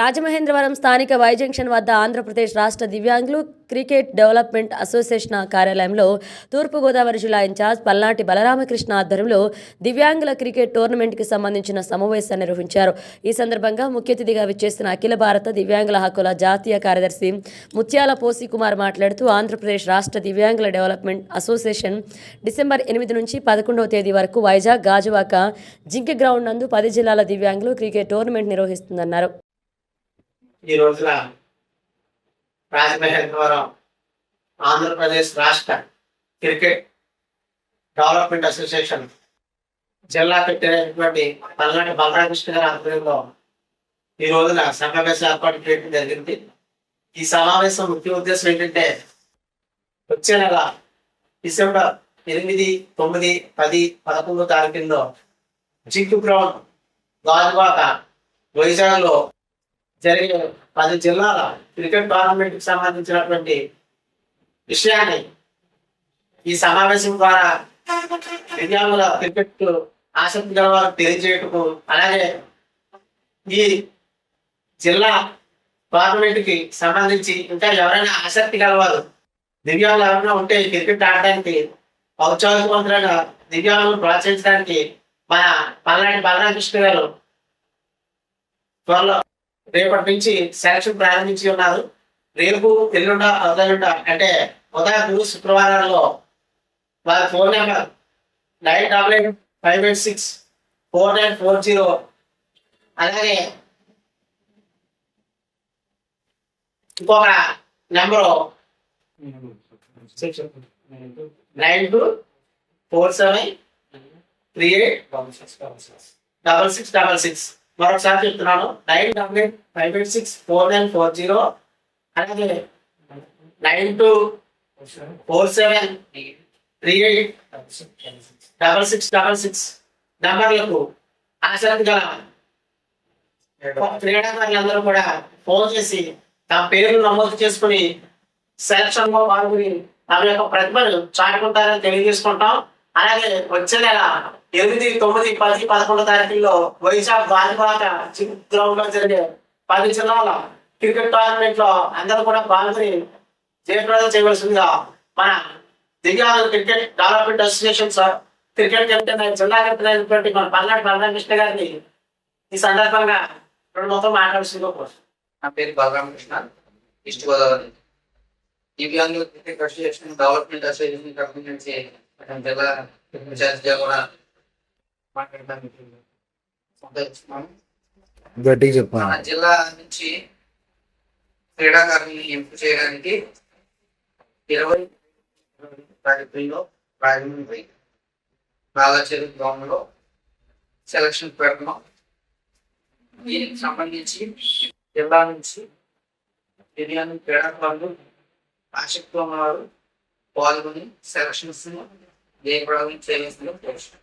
రాజమహేంద్రవరం స్థానిక Y junction వద్ద ఆంధ్రప్రదేశ్ రాష్ట్ర దివ్యాంగులు క్రికెట్ డెవలప్మెంట్ అసోసియేషన్ కార్యాలయంలో తూర్పుగోదావరి జిల్లా ఇన్ఛార్జ్ పల్నాటి బలరామకృష్ణ ఆధ్వర్యంలో దివ్యాంగుల క్రికెట్ టోర్నమెంట్కి సంబంధించిన సమావేశాన్ని నిర్వహించారు. ఈ సందర్భంగా ముఖ్య అతిథిగా విచ్చేసిన అఖిల భారత దివ్యాంగుల హక్కుల జాతీయ కార్యదర్శి ముత్యాల పోసి కుమార్ మాట్లాడుతూ ఆంధ్రప్రదేశ్ రాష్ట్ర దివ్యాంగుల డెవలప్మెంట్ అసోసియేషన్ డిసెంబర్ ఎనిమిది నుంచి పదకొండవ తేదీ వరకు వైజాగ్ గాజువాక జింక గ్రౌండ్ నందు పది జిల్లాల దివ్యాంగులు క్రికెట్ టోర్నమెంట్ నిర్వహిస్తుందన్నారు. ఈ రోజున రాజమహేంద్రవరం ఆంధ్రప్రదేశ్ రాష్ట్ర క్రికెట్ డెవలప్మెంట్ అసోసియేషన్ జిల్లా పెట్టినటువంటి పల్నాటి బలరామకృష్ణ గారి ఆధ్వర్యంలో ఈ రోజున సమావేశం ఏర్పాటు చేయడం జరిగింది. ఈ సమావేశం ముఖ్య ఉద్దేశం ఏంటంటే వచ్చే నెల డిసెంబర్ ఎనిమిది తొమ్మిది పది పదకొండో తారీఖుల్లో జింకు గ్రౌండ్ గాజువాక వైజాగ్లో జరిగే పది జిల్లాల క్రికెట్ టోర్నమెంట్కి సంబంధించినటువంటి విషయాన్ని ఈ సమావేశం ద్వారా దివ్యాంగుల క్రికెట్ ఆసక్తి గల వారికి తెలియజేయటకు అలాగే ఈ జిల్లా టోర్నమెంట్కి సంబంధించి ఇంకా ఎవరైనా ఆసక్తి గలవారు దివ్యాంగులు ఎవరైనా ఉంటే ఈ క్రికెట్ ఆడడానికి ఔత్సాహికవంతులుగా దివ్యాంగులను ప్రోత్సహించడానికి మన పల్నాటి బలరామకృష్ణ గారు త్వరలో రేపటి నుంచి సెలక్షన్ ప్రారంభించి ఉన్నారు. రేపు ఎల్లుండ అవతలుండ అంటే ఉదయం గురు శుక్రవారాల్లో వారి phone number nine double eight five eight six four nine four zero. అలాగే ఇంకొక number nine two four seven three eight double six double six. మరొకసారి చెప్తున్నాను. Nine double eight five eight six four nine four zero. అలాగే nine two four seven three eight double six double six నంబర్లకు ఆసక్తి గల క్రీడాకారులందరూ కూడా phone చేసి తమ పేర్లు నమోదు చేసుకుని సెలక్షన్లో పాల్గొని తమ యొక్క ప్రతిభను చాటుకుంటారని తెలియజేసుకుంటాం. అలాగే వచ్చే నెల ఎనిమిది తొమ్మిది పది పదకొండు తారీఖుల్లో వైజాగ్ గాలిబాట గ్రౌండ్లో జరిగే పది జిల్లాల క్రికెట్ టోర్నమెంట్లో అందరూ కూడా పాల్గొని జయప్రదం చేయవలసిందిగా మన దివ్యాంగ cricket development association sir cricket captain జిల్లా కెప్టెన్ అయినటువంటి మన పల్నాడు బలరామకృష్ణ గారిని ఈ సందర్భంగా రెండు మొత్తం మాట్లాడుతుందో నా పేరు బలరామకృష్ణ ఈస్ట్ గోదావరి. దివ్యాంగుల క్రికెట్ అసోసియేషన్ డెవలప్మెంట్ అసోసియేషన్ తరఫు నుంచి జిల్లా ఇన్ఛార్జిగా కూడా మాట్లాడడానికి సంతోషిస్తున్నాను. గట్టిగా చెప్పా మన జిల్లా నుంచి క్రీడాకారుల్ని ఎంపిక చేయడానికి ఇరవై తారీఖుల్లో రాజమండ్రి నాగాచెరు గ్రౌండ్లో సెలక్షన్ పెడుతున్నాం దీనికి సంబంధించి జిల్లా నుంచి దివ్యాంగ క్రీడాకారులు ఆసక్తి ఉన్నవారు పాల్గొని selections They Burlington is the portion.